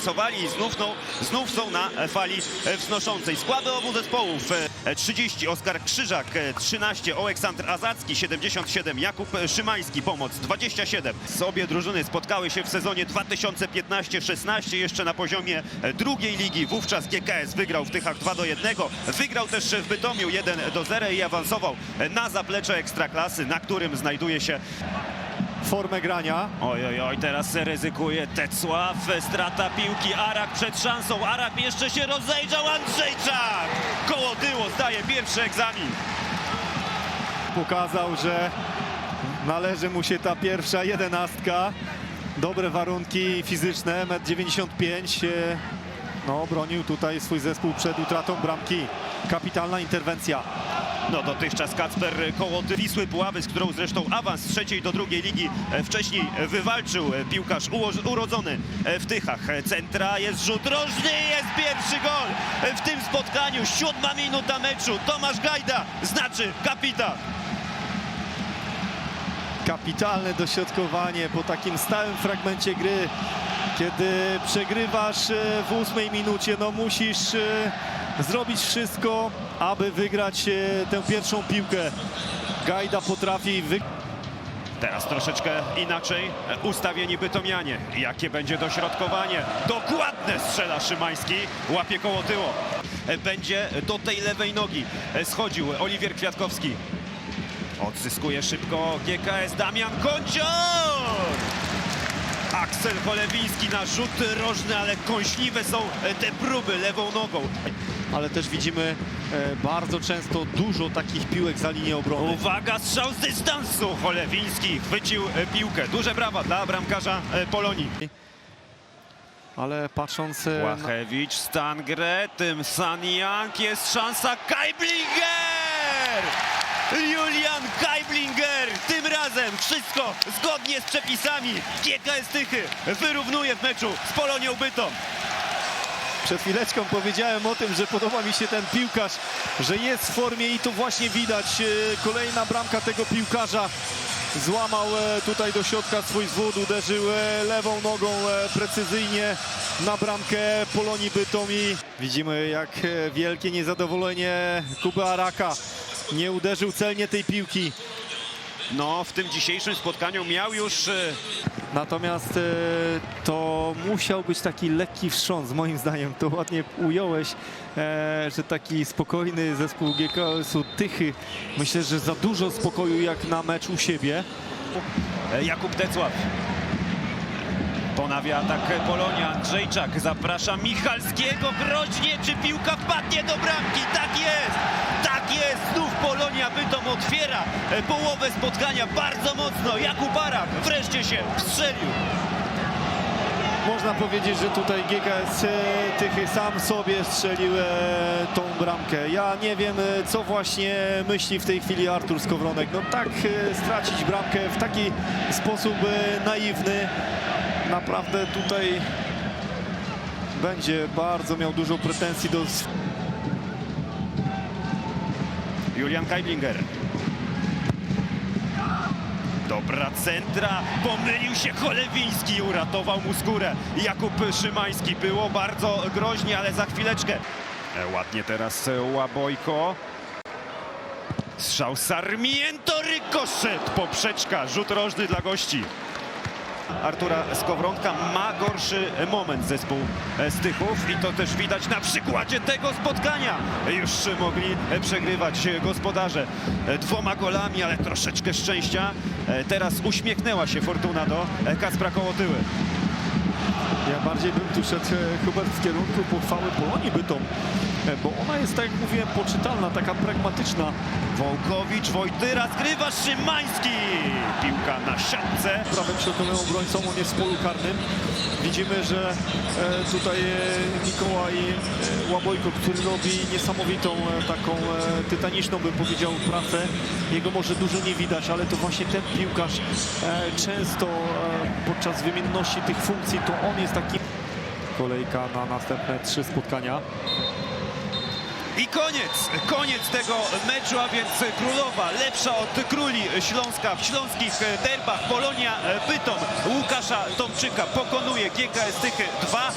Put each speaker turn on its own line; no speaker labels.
zremisowali i znów, no, znów są na e, fali e, wznoszącej. Składy obu zespołów e, 30 Oskar Krzyżak, e, 13 Oleksandr Azacki, 77 Jakub Szymański, pomoc 27. Z obie drużyny spotkały się w sezonie 2015-16 jeszcze na poziomie e, drugiej ligi. Wówczas GKS wygrał w Tychach 2 do 1. Wygrał też w Bytomiu 1 do 0 i awansował e, na zaplecze Ekstraklasy, na którym znajduje się
formę grania.
Oj, oj, oj, teraz ryzykuje Tecław, strata piłki, Arak przed szansą, Arak jeszcze się rozejrzał, Andrzejczak! Koło tyło zdaje pierwszy egzamin.
Pokazał, że należy mu się ta pierwsza jedenastka. Dobre warunki fizyczne, 1,95 m. No, bronił tutaj swój zespół przed utratą bramki. Kapitalna interwencja.
No dotychczas Kacper Kołoty Wisły Puławy, z którą zresztą awans z trzeciej do drugiej ligi e, wcześniej wywalczył e, piłkarz urodzony e, w Tychach. Centra jest rzut rożny, jest pierwszy gol w tym spotkaniu. Siódma minuta meczu, Tomasz Gajda znaczy kapitan.
Kapitalne dośrodkowanie po takim stałym fragmencie gry. Kiedy przegrywasz w ósmej minucie, no musisz zrobić wszystko, aby wygrać e, tę pierwszą piłkę. Gajda potrafi wy...
Teraz troszeczkę inaczej ustawieni Bytomianie. Jakie będzie dośrodkowanie? Dokładne strzela Szymański, łapie koło tyło. E, Będzie do tej lewej nogi e, schodził Oliwier Kwiatkowski. Odzyskuje szybko GKS Damian Kącior! Aksel Cholewiński na rzut rożny, ale kąśliwe są e, te próby lewą nogą.
ale też widzimy e, bardzo często dużo takich piłek za linię obrony.
Uwaga, strzał z dystansu! Cholewiński chwycił e, piłkę. Duże brawa dla bramkarza Polonii.
Ale patrząc e, na...
Łachewicz, Stangre, tym Sanjang, jest szansa Kajblinger! Julian Kajblinger! Tym razem wszystko zgodnie z przepisami. GKS Tychy wyrównuje w meczu z Polonią Bytom.
Przed chwileczką powiedziałem o tym, że podoba mi się ten piłkarz, że jest w formie i to właśnie widać. E, Kolejna bramka tego piłkarza. Złamał e, tutaj do środka swój zwód, uderzył e, lewą nogą precyzyjnie na bramkę Polonii Bytomi. Widzimy jak wielkie niezadowolenie Kuby Araka. Nie uderzył celnie tej piłki.
No, w tym dzisiejszym spotkaniu miał już e,
Natomiast e, to musiał być taki lekki wstrząs, moim zdaniem. To ładnie ująłeś, e, że taki spokojny zespół GKS-u Tychy. Myślę, że za dużo spokoju jak na mecz u siebie.
Jakub Decław. Ponawia atak Polonia. Andrzejczak zaprasza Michalskiego groźnie. Czy piłka wpadnie do bramki? Tak jest! Tak jest! Znów Polonia Bytom otwiera e, połowę spotkania bardzo mocno. Jakub Arak wreszcie się strzelił.
Można powiedzieć, że tutaj GKS e, Tychy sam sobie strzelił e, tą bramkę. Ja nie wiem, co właśnie myśli w tej chwili Artur Skowronek. No tak stracić bramkę w taki sposób naiwny. Naprawdę tutaj będzie bardzo miał dużo pretensji do
Julian Kajblinger. Dobra centra, pomylił się Cholewiński, uratował mu skórę. Jakub Szymański, było bardzo groźnie, ale za chwileczkę. E, Ładnie teraz e, Łabojko. Strzał Sarmiento, rykoszet, poprzeczka, rzut rożny dla gości. Artura Skowronka ma gorszy moment zespół e, Stychów i to też widać na przykładzie tego spotkania. Już mogli e, przegrywać e, gospodarze e, dwoma golami, ale troszeczkę szczęścia. E, Teraz uśmiechnęła się Fortuna do e, Kacpra Kołotyły.
Ja bardziej bym tu szedł e, Hubert w kierunku pochwały Polonii Bytom, e, bo ona jest, tak jak mówiłem, poczytalna, taka pragmatyczna.
Wołkowicz, Wojtyra, zgrywa Szymański. Piłka na siatce.
prawym środkowym obrońcą, on jest w polu karnym. Widzimy, że e, tutaj Mikołaj Łabojko, który robi niesamowitą taką tytaniczną, bym powiedział, pracę. Jego może dużo nie widać, ale to właśnie ten piłkarz często podczas wymienności tych funkcji, to on jest. Kolejka na następne trzy spotkania.
I koniec, koniec tego meczu, a więc Królowa lepsza od Króli Śląska w śląskich derbach. Polonia Bytom Łukasza Tomczyka pokonuje GKS Tychy 2